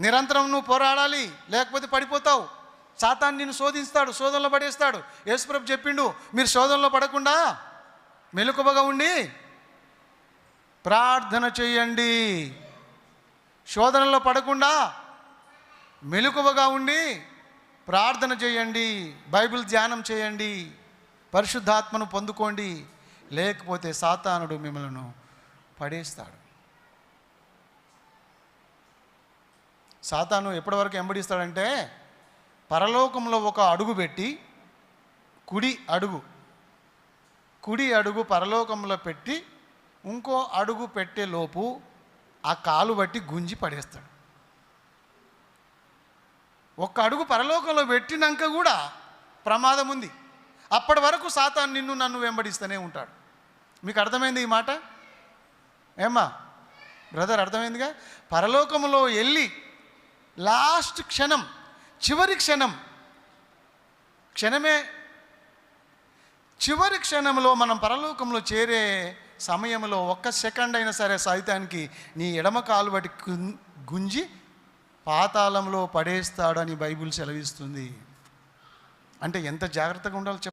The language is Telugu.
నిరంతరం నువ్వు పోరాడాలి లేకపోతే పడిపోతావు. సాతాన్ని నిన్ను శోధిస్తాడు శోధనలో పడేస్తాడు. యేసుప్రభు చెప్పిండు మీరు శోధనలో పడకుండా మెలకువగా ఉండి ప్రార్థన చేయండి. శోధనలో పడకుండా మెలకువగా ఉండి ప్రార్థన చేయండి. బైబిల్ ధ్యానం చేయండి. పరిశుద్ధాత్మను పొందుకోండి. లేకపోతే సాతానుడు మిమ్మల్ని పడేస్తాడు. సాతాను ఎప్పటివరకు ఎంబడిస్తాడంటే పరలోకంలో ఒక అడుగు పెట్టి కుడి అడుగు కుడి అడుగు పరలోకంలో పెట్టి ఇంకో అడుగు పెట్టే లోపు ఆ కాలు బట్టి గుంజి పడేస్తాడు. ఒక్క అడుగు పరలోకంలో పెట్టినాక కూడా ప్రమాదం ఉంది. అప్పటి వరకు సాతాను నిన్ను నన్ను వెంబడిస్తూనే ఉంటాడు. మీకు అర్థమైంది ఈ మాట? ఏమ్మా? బ్రదర్ అర్థమైందిగా? పరలోకంలో వెళ్ళి లాస్ట్ క్షణం చివరి క్షణం. క్షణమే. చివరి క్షణంలో మనం పరలోకంలో చేరే సమయంలో ఒక్క సెకండ్ అయినా సరే సైతానికి నీ ఎడమ కాలు బట్టి గుం- గుంజి పాతాళంలో పడేస్తాడని బైబిల్ సెలవిస్తుంది. అంటే ఎంత జాగ్రత్తగా ఉండాలో చెప్